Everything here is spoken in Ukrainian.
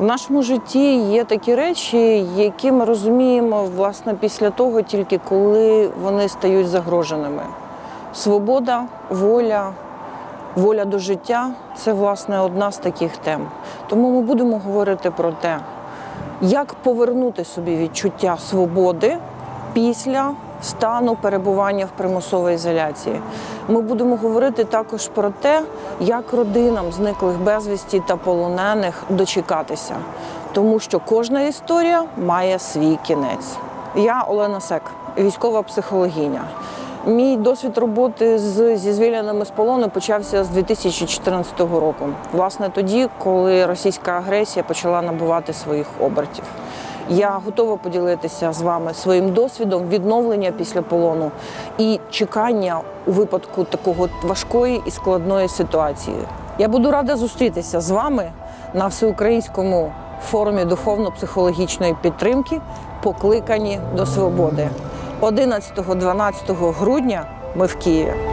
В нашому житті є такі речі, які ми розуміємо власне після того, тільки коли вони стають загроженими. Свобода, воля, воля до життя це власне одна з таких тем. Тому ми будемо говорити про те, як повернути собі відчуття свободи після стану перебування в примусовій ізоляції. Ми будемо говорити також про те, як родинам зниклих безвісті та полонених дочекатися, тому що кожна історія має свій кінець. Я Олена Сек, військова психологиня. Мій досвід роботи з зі звільненими з полону почався з 2014 року. Власне, тоді, коли російська агресія почала набувати своїх обертів. Я готова поділитися з вами своїм досвідом відновлення після полону і чекання у випадку такого важкої і складної ситуації. Я буду рада зустрітися з вами на всеукраїнському форумі духовно-психологічної підтримки, покликані до свободи. 11-12 грудня ми в Києві.